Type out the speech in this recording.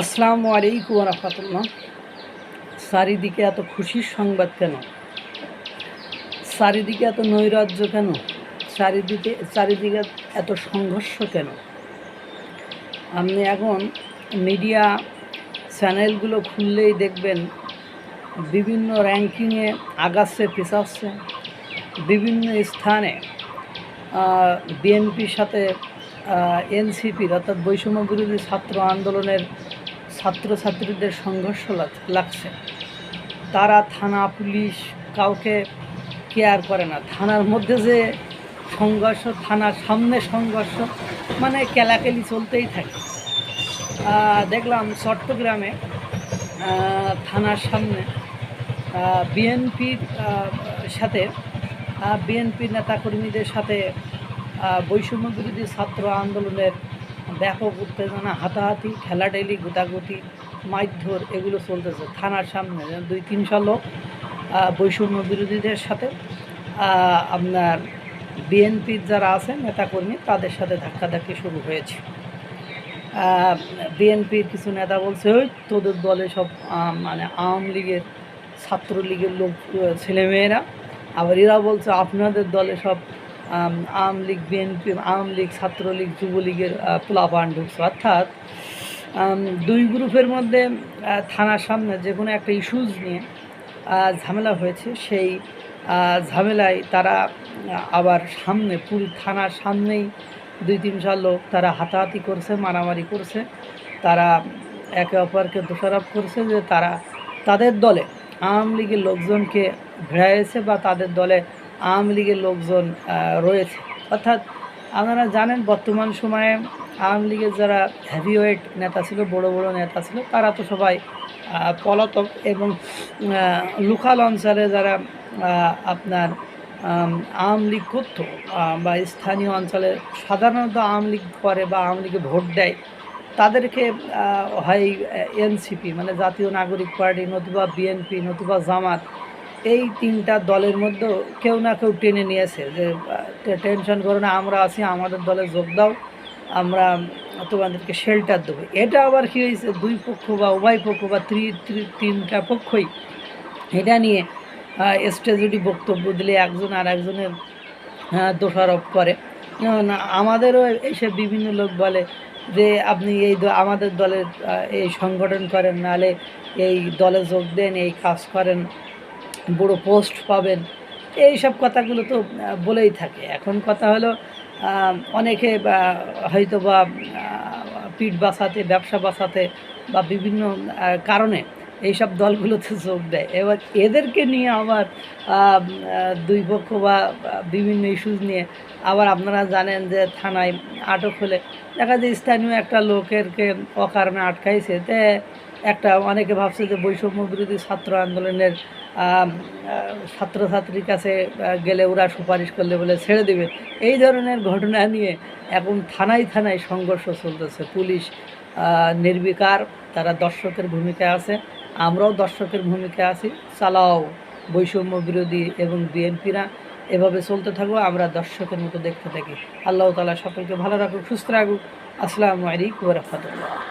আসসালামু আলাইকুম রহমতুল্লাহ। চারিদিকে এত খুশির সংবাদ কেন? চারিদিকে এত নৈরাজ্য কেন? চারিদিকে চারিদিকে এত সংঘর্ষ কেন? আপনি এখন মিডিয়া চ্যানেলগুলো খুললেই দেখবেন বিভিন্ন র্যাঙ্কিংয়ে আগাচ্ছে পিছাচ্ছে। বিভিন্ন স্থানে বিএনপির সাথে এনসিপির অর্থাৎ বৈষম্য বিরোধী ছাত্র আন্দোলনের ছাত্রছাত্রীদের সংঘর্ষ লাগ- লাগছে। তারা থানা, পুলিশ কাউকে কেয়ার করে না। থানার মধ্যে যে সংঘর্ষ, থানার সামনে সংঘর্ষ মানে কেলাকেলি চলতেই থাকে। দেখলাম চট্টগ্রামে থানার সামনে বিএনপির সাথে বিএনপির নেতাকর্মীদের সাথে বৈষম্য বিরোধী ছাত্র আন্দোলনের ব্যাপক উত্তেজনা, হাতাহাতি ঠেলাঠেলি গুতাগুতি, মারধর এগুলো চলতেছে থানার সামনে। দুই তিনশো লোক বৈষম্য বিরোধীদের সাথে আপনার বিএনপির যারা আছে নেতাকর্মী, তাদের সাথে ধাক্কাধাক্কি শুরু হয়েছে। বিএনপির কিছু নেতা বলছে, ওই তোদের দলে সব মানে আওয়ামী লীগের ছাত্রলীগের লোক, ছেলেমেয়েরা, আবার এরা বলছে, আপনাদের দলে সব আওয়ামী লীগ বিএনপি আওয়ামী লীগ ছাত্রলীগ যুবলীগের পোলাপান ঢুকছে অর্থাৎ দুই গ্রুপের মধ্যে থানার সামনে যে কোনো একটা ইস্যুজ নিয়ে ঝামেলা হয়েছে, সেই ঝামেলায় তারা আবার সামনে, পুরো থানার সামনেই দুই তিন তিনশো লোক তারা হাতাহাতি করছে, মারামারি করছে, তারা একে অপরকে দোষারোপ করছে যে তারা তাদের দলে আওয়ামী লীগের লোকজনকে ঘেরাইছে বা তাদের দলে আওয়ামী লীগের লোকজন রয়েছে। অর্থাৎ আপনারা জানেন বর্তমান সময়ে আওয়ামী লীগের যারা হেভিওয়েট নেতা ছিল, বড় বড় নেতা ছিল, তারা তো সবাই পলাতক এবং লোকাল অঞ্চলে যারা আপনার আওয়ামী লীগ করতো বা স্থানীয় অঞ্চলে সাধারণত আওয়ামী লীগ করে বা আওয়ামী লীগে ভোট দেয়, তাদেরকে হয় এনসিপি মানে জাতীয় নাগরিক পার্টি নতুবা বিএনপি, নতুবা জামাত এই তিনটা দলের মধ্যেও কেউ না কেউ টেনে নিয়েছে যে টেনশন করো না, আমরা আছি, আমাদের দলে যোগ দাও, আমরা তোমাদেরকে শেল্টার দেবো। এটা আবার কী হয়েছে, দুই পক্ষ বা উভয় পক্ষ বা ত্রি তিনটা পক্ষই এটা নিয়ে স্টেজুটি বক্তব্য দিলে একজন আর একজনের দোষারোপ করে। আমাদেরও এসে বিভিন্ন লোক বলে যে, আপনি এই আমাদের দলের এই সংগঠন করেন, নালে এই দলে যোগ দেন, এই কাজ করেন। বড় পোস্ট পাবেন। এই সব কথাগুলো তো বলেই থাকে। এখন কথা হলো অনেকে হয়তো বা পিঠ বাঁচাতে, ব্যবসা বাঁচাতে বা বিভিন্ন কারণে এইসব দলগুলোতে যোগ দেয়। এবার এদেরকে নিয়ে আবার দুই পক্ষ বা বিভিন্ন ইস্যুজ নিয়ে আবার আপনারা জানেন যে থানায় আটক হলে দেখা যায় স্থানীয় একটা লোকেরকে অকারণে আটকাইছে। তে একটা অনেকে ভাবছে যে বৈষম্য বিরোধী ছাত্র আন্দোলনের ছাত্রছাত্রীর কাছে গেলে ওরা সুপারিশ করলে বলে ছেড়ে দেবে। এই ধরনের ঘটনা নিয়ে এখন থানায় থানায় সংঘর্ষ চলতেছে। পুলিশ নির্বিকার তারা দর্শকের ভূমিকায় আছে। আমরাও দর্শকের ভূমিকায় আছি। চালাও বৈষম্য বিরোধী এবং বিএনপিরা এভাবে চলতে থাকব আমরা দর্শকের মতো দেখতে থাকি। আল্লাহ তালা সকলকে ভালো রাখুক, সুস্থ রাখুক। আসসালামু আলাইকুম রহমতুল্লাহ।